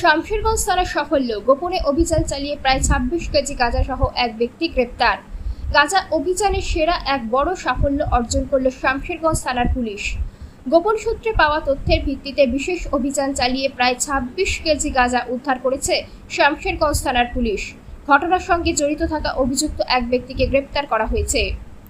শামশেরগঞ্জ থানার সাফল্য। গোপনে অভিযান চালিয়ে প্রায় ছাব্বিশ কেজি গাঁজা সহ এক ব্যক্তি গ্রেপ্তার। গাঁজা অভিযানের সেরা এক বড় সাফল্য অর্জন করল শামশেরগঞ্জ থানার পুলিশ। গোপন সূত্রে পাওয়া তথ্যের ভিত্তিতে বিশেষ অভিযান চালিয়ে প্রায় ছাব্বিশ কেজি গাঁজা উদ্ধার করেছে শামশেরগঞ্জ থানার পুলিশ। ঘটনার সঙ্গে জড়িত থাকা অভিযুক্ত এক ব্যক্তিকে গ্রেপ্তার করা হয়েছে।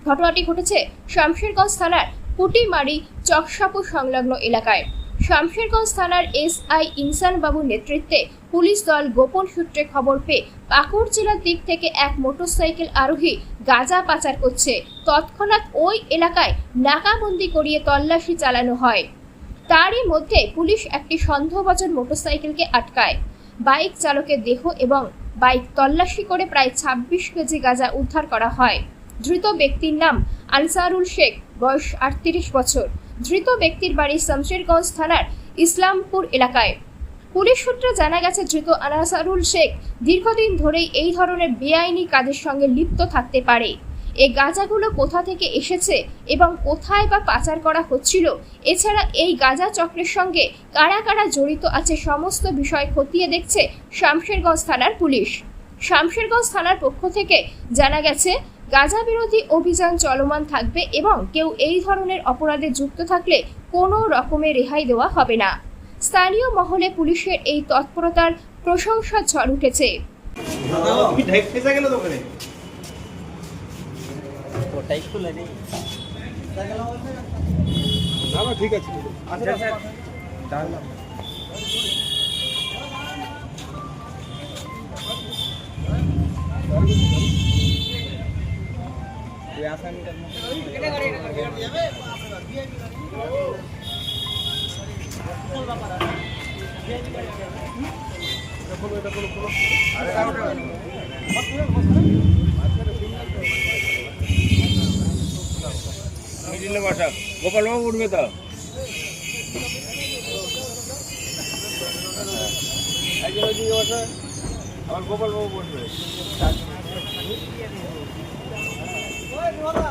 ঘটনাটি ঘটেছে শামশেরগঞ্জ থানার পুটিমারি চকসাপুর সংলগ্ন এলাকায়। শামশেরগঞ্জ থানার এসআই ইনসান বাবুর নেতৃত্বে পুলিশ দল গোপন সূত্রে খবর পেয়ে পাকুড় জেলার দিক থেকে এক মোটরসাইকেল আরোহী গাঁজা পাচার করছে। তৎক্ষণাৎ ওই এলাকায় নাকাবন্দি করিয়ে তল্লাশি চালানো হয়। তারই মধ্যে পুলিশ একটি সন্দেহভাজন মোটরসাইকেলকে আটকায়। বাইক চালকের দেহ এবং বাইক তল্লাশি করে প্রায় ছাব্বিশ কেজি গাঁজা উদ্ধার করা হয়। ধৃত ব্যক্তির নাম আনসারুল শেখ, বয়স আটত্রিশ বছর। ধৃত ব্যক্তির বাড়ি শামশেরগঞ্জ থানার ইসলামপুর এলাকায়। পুলিশ সূত্রে জানা গেছে, ধৃত আনাসারুল শেখ দীর্ঘদিন ধরেই এই ধরনের বেআইনি কাজের সঙ্গে লিপ্ত থাকতে পারে। এই গাঁজাগুলো কোথা থেকে এসেছে এবং কোথায় বা পাচার করা হচ্ছিল, এছাড়া এই গাঁজা চক্রের সঙ্গে কারা কারা জড়িত আছে সমস্ত বিষয় খতিয়ে দেখছে শামশেরগঞ্জ থানার পুলিশ। শামশেরগঞ্জ থানার পক্ষ থেকে জানা গেছে গাঁজা বিরোধী অভিযান চলমান থাকবে এবং কেউ এই ধরনের অপরাধে যুক্ত থাকলে কোনো রকমের রেহাই দেওয়া হবে না। স্থানীয় মহলে পুলিশের এই তৎপরতার প্রশংসা ঝড় উঠেছে। ঠিক আছে। আচ্ছা স্যার। মিডিলে বসা গোপাল বাবু উঠবে তো একজন ওইদিকে বসা আমার গোপাল বাবু বসবে